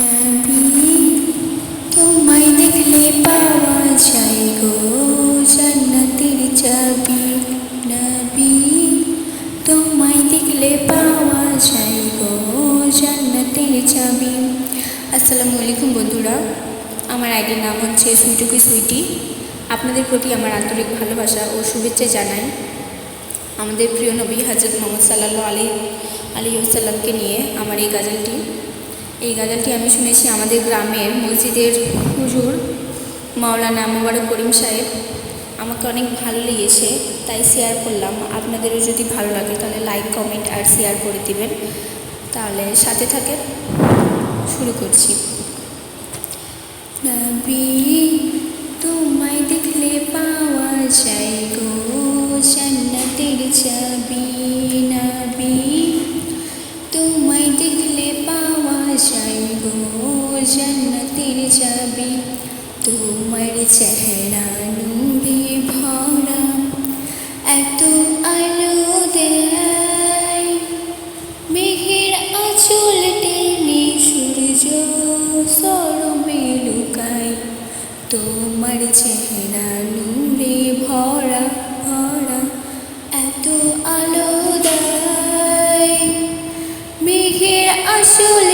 নবী তোমায় দেখলে পাওয়া যায় গো জান্নাতের চাবি নবী তোমায় দেখলে পাওয়া যায় গো জান্নাতের চাবি আসসালামু আলাইকুম বন্ধুরা, আমার আইডির নাম হচ্ছে সুইটুকি সুইটি। আপনাদের প্রতি আমার আন্তরিক ভালোবাসা ও শুভেচ্ছা জানাই। আমাদের প্রিয় নবী হজরত মোহাম্মদ সাল্লাহ আলী নিয়ে আমার এই গাজলটি এই গাজলটি আমি শুনেছি আমাদের গ্রামের মসজিদের হুজুর মাওলানা মোবারক করিম সাহেব। আমাকে অনেক ভালো লেগেছে, তাই শেয়ার করলাম। আপনাদেরও যদি ভালো লাগে তাহলে লাইক কমেন্ট আর শেয়ার করে দিবেন। তাহলে সাথে থাকেন। শুরু করছি। তোমায় দেখলে পাওয়া যায় চেহারা নূরে ভরা এত আলো দেয় মেঘের আঁচল টেনে সূর্য সরবে লুকায় তোমার চেহারা নূরে ভরা ভরা এত আলো দেয় মেঘের আসল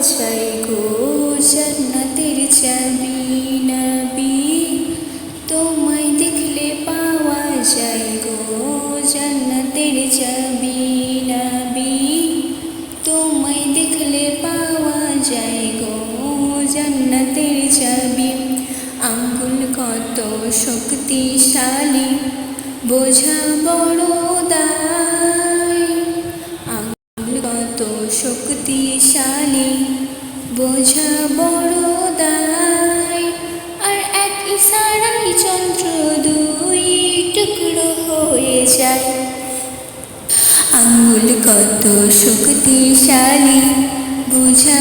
যায় গো জান্নাতের চাবি নবী, তোমায় দেখলে পাওয়া যায় গো জান্নাতের চাবি নবী, তোমায় দেখলে পাওয়া যায় গো জান্নাতের চাবি আঙ্গুল কত শক্তিশালী, বোঝা বড় দায় বোঝা বড় দায়, আর এক ইশারাই চন্দ্র দুই টুকরো হয়ে যায়। আঙুল কত শক্তিশালী, বোঝা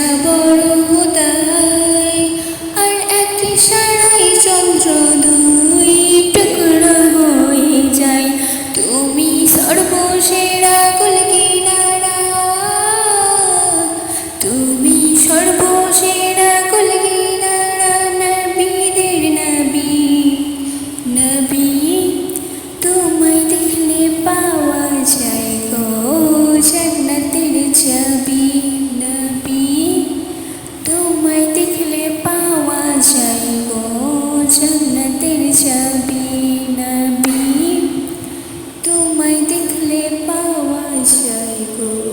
alaikum.